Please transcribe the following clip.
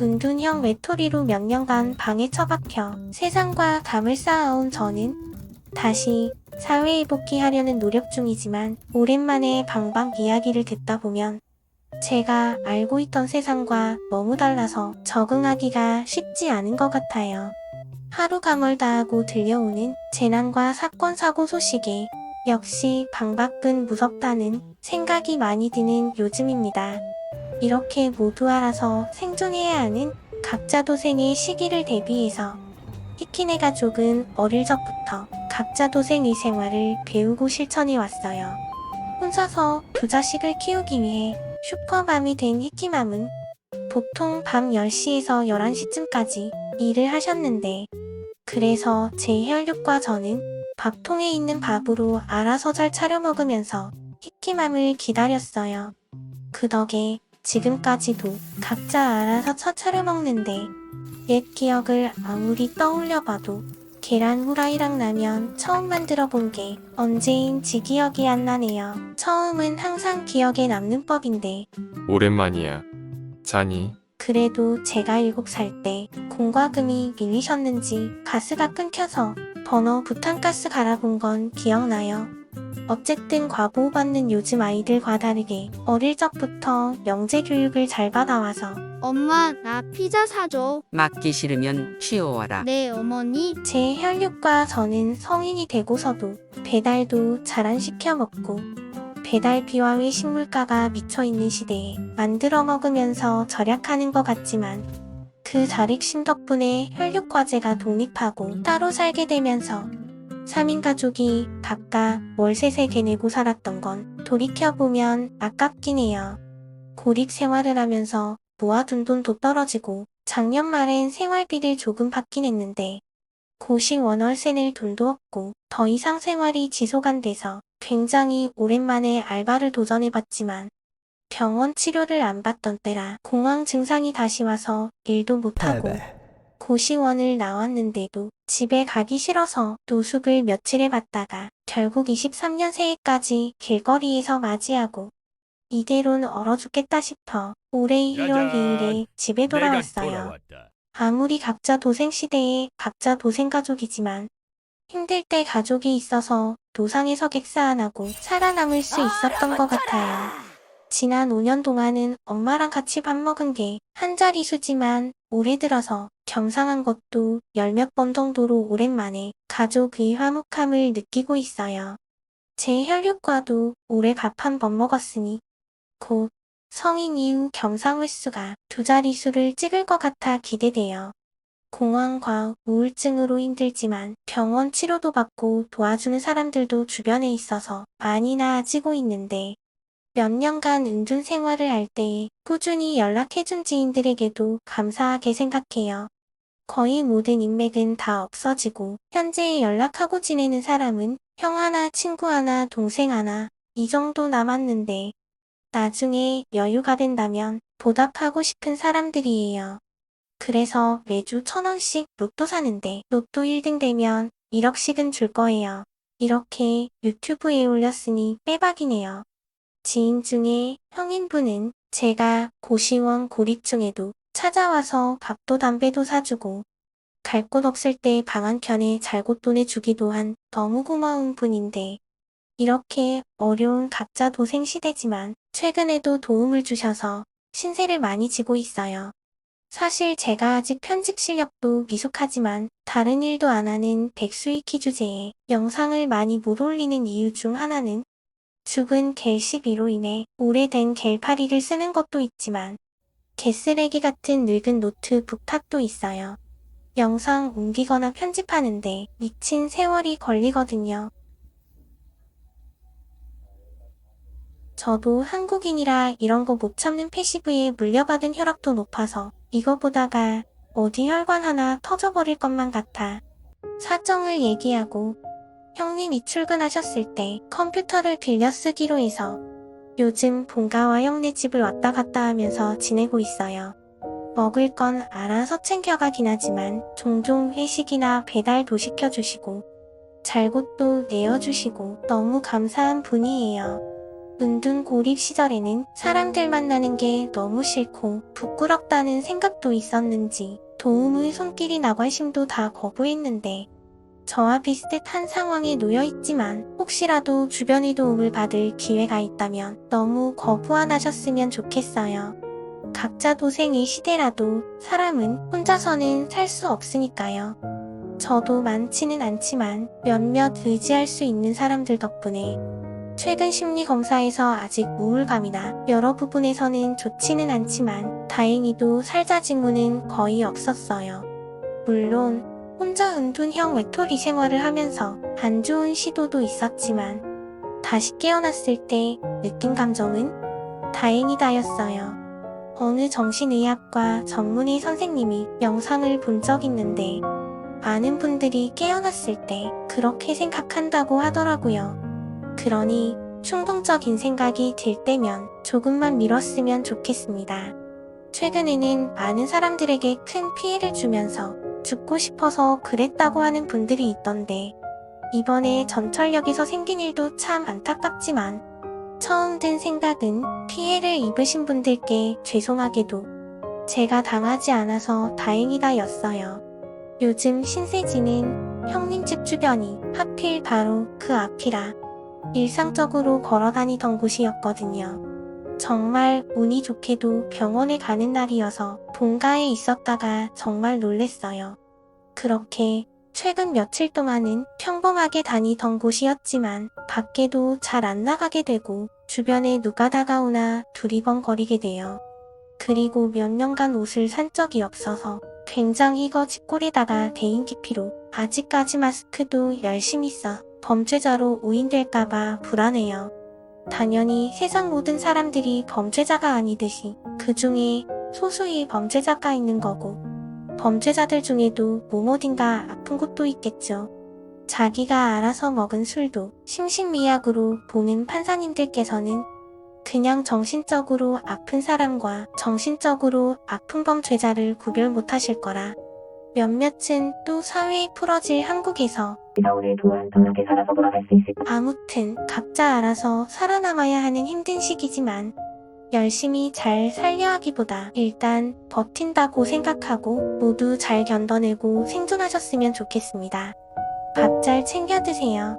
은둔형 외톨이로 몇 년간 방에 처박혀 세상과 감을 쌓아온 저는 다시 사회에 복귀하려는 노력 중이지만 오랜만에 방방 이야기를 듣다 보면 제가 알고 있던 세상과 너무 달라서 적응하기가 쉽지 않은 것 같아요. 하루가 멀다 하고 들려오는 재난과 사건 사고 소식에 역시 방 밖은 무섭다는 생각이 많이 드는 요즘입니다. 이렇게 모두 알아서 생존해야 하는 각자 도생의 시기를 대비해서 히키네 가족은 어릴 적부터 각자 도생의 생활을 배우고 실천해 왔어요. 혼자서 두 자식을 키우기 위해 슈퍼맘이 된 히키맘은 보통 밤 10시에서 11시쯤까지 일을 하셨는데 그래서 제 혈육과 저는 밥통에 있는 밥으로 알아서 잘 차려 먹으면서 히키맘을 기다렸어요. 그 덕에 지금까지도 각자 알아서 차 차려 먹는데 옛 기억을 아무리 떠올려 봐도 계란 후라이랑 라면 처음 만들어 본 게 언제인지 기억이 안 나네요. 처음은 항상 기억에 남는 법인데 오랜만이야. 자니? 그래도 제가 7살 때 공과금이 밀리셨는지 가스가 끊겨서 번호 부탄가스 갈아본 건 기억나요. 어쨌든 과보호받는 요즘 아이들과 다르게 어릴 적부터 영재 교육을 잘 받아와서 엄마, 나 피자 사줘. 맞기 싫으면 치워와라. 네, 어머니. 제 혈육과 저는 성인이 되고서도 배달도 잘 안 시켜 먹고 배달비와 외식 물가가 미쳐 있는 시대에 만들어 먹으면서 절약하는 것 같지만 그 자립심 덕분에 혈육 과제가 독립하고 따로 살게 되면서 3인 가족이 각각 월세세 내고 살았던 건 돌이켜보면 아깝긴 해요. 고립 생활을 하면서 모아둔 돈도 떨어지고 작년 말엔 생활비를 조금 받긴 했는데 고시 원월세 낼 돈도 없고 더 이상 생활이 지속 안 돼서 굉장히 오랜만에 알바를 도전해봤지만 병원 치료를 안 받던 때라 공황 증상이 다시 와서 일도 못하고 고시원을 나왔는데도 집에 가기 싫어서 노숙을 며칠 해봤다가 결국 23년 새해까지 길거리에서 맞이하고 이대로는 얼어 죽겠다 싶어 올해 1월 2일에 집에 돌아왔어요. 아무리 각자 도생 시대에 각자 도생 가족이지만 힘들 때 가족이 있어서 노상에서 객사 안 하고 살아남을 수 있었던 것 같아요. 지난 5년 동안은 엄마랑 같이 밥 먹은 게 한 자리 수지만 올해 들어서 겸상한 것도 열몇 번 정도로 오랜만에 가족의 화목함을 느끼고 있어요. 제 혈육과도 올해 밥 한 번 먹었으니 곧 성인 이후 겸상 횟수가 두 자릿수를 찍을 것 같아 기대돼요. 공황과 우울증으로 힘들지만 병원 치료도 받고 도와주는 사람들도 주변에 있어서 많이 나아지고 있는데 몇 년간 은둔 생활을 할 때에 꾸준히 연락해준 지인들에게도 감사하게 생각해요. 거의 모든 인맥은 다 없어지고 현재 연락하고 지내는 사람은 형 하나, 친구 하나, 동생 하나 이 정도 남았는데 나중에 여유가 된다면 보답하고 싶은 사람들이에요. 그래서 매주 천 원씩 로또 사는데 로또 1등 되면 1억씩은 줄 거예요. 이렇게 유튜브에 올렸으니 빼박이네요. 지인 중에 형인분은 제가 고시원 고립 중에도 찾아와서 밥도 담배도 사주고 갈 곳 없을 때 방 한 켠에 잘못 보내주기도 한 너무 고마운 분인데 이렇게 어려운 각자 도생 시대지만 최근에도 도움을 주셔서 신세를 많이 지고 있어요. 사실 제가 아직 편집 실력도 미숙하지만 다른 일도 안 하는 백수이키 주제에 영상을 많이 못 올리는 이유 중 하나는 죽은 겔 12로 인해 오래된 겔파리를 쓰는 것도 있지만 개쓰레기 같은 늙은 노트북 탓도 있어요. 영상 옮기거나 편집하는데 미친 세월이 걸리거든요. 저도 한국인이라 이런 거 못 참는 패시브에 물려받은 혈압도 높아서 이거 보다가 어디 혈관 하나 터져버릴 것만 같아. 사정을 얘기하고 형님이 출근하셨을 때 컴퓨터를 빌려 쓰기로 해서 요즘 본가와 형네 집을 왔다 갔다 하면서 지내고 있어요. 먹을 건 알아서 챙겨가긴 하지만 종종 회식이나 배달도 시켜주시고 잘곳도 내어주시고 너무 감사한 분이에요. 은둔 고립 시절에는 사람들 만나는 게 너무 싫고 부끄럽다는 생각도 있었는지 도움의 손길이 나 관심도 다 거부했는데 저와 비슷한 상황에 놓여 있지만 혹시라도 주변의 도움을 받을 기회가 있다면 너무 거부 안 하셨으면 좋겠어요. 각자 도생의 시대라도 사람은 혼자서는 살 수 없으니까요. 저도 많지는 않지만 몇몇 의지할 수 있는 사람들 덕분에 최근 심리 검사에서 아직 우울감이나 여러 부분에서는 좋지는 않지만 다행히도 살자 징후는 거의 없었어요. 물론 혼자 은둔형 외톨이 생활을 하면서 안 좋은 시도도 있었지만 다시 깨어났을 때 느낀 감정은 다행이다였어요. 어느 정신의학과 전문의 선생님이 영상을 본 적 있는데 많은 분들이 깨어났을 때 그렇게 생각한다고 하더라고요. 그러니 충동적인 생각이 들 때면 조금만 미뤘으면 좋겠습니다. 최근에는 많은 사람들에게 큰 피해를 주면서 죽고 싶어서 그랬다고 하는 분들이 있던데 이번에 전철역에서 생긴 일도 참 안타깝지만 처음 든 생각은 피해를 입으신 분들께 죄송하게도 제가 당하지 않아서 다행이다 였어요. 요즘 신세지는 형님 집 주변이 하필 바로 그 앞이라 일상적으로 걸어 다니던 곳이었거든요. 정말 운이 좋게도 병원에 가는 날이어서 본가에 있었다가 정말 놀랬어요. 그렇게 최근 며칠 동안은 평범하게 다니던 곳이었지만 밖에도 잘 안 나가게 되고 주변에 누가 다가오나 두리번거리게 돼요. 그리고 몇 년간 옷을 산 적이 없어서 굉장히 거짓골에다가 대인기 피로 아직까지 마스크도 열심히 써 범죄자로 오인될까봐 불안해요. 당연히 세상 모든 사람들이 범죄자가 아니듯이 그 중에 소수의 범죄자가 있는 거고 범죄자들 중에도 몸어딘가 아픈 곳도 있겠죠. 자기가 알아서 먹은 술도 심신미약으로 보는 판사님들께서는 그냥 정신적으로 아픈 사람과 정신적으로 아픈 범죄자를 구별 못하실 거라 몇몇은 또 사회에 풀어질 한국에서 오늘도 안전하게 살아서 돌아갈 수 있을 아무튼 각자 알아서 살아남아야 하는 힘든 시기지만 열심히 잘 살려 하기보다 일단 버틴다고 생각하고 모두 잘 견뎌내고 생존하셨으면 좋겠습니다. 밥 잘 챙겨 드세요.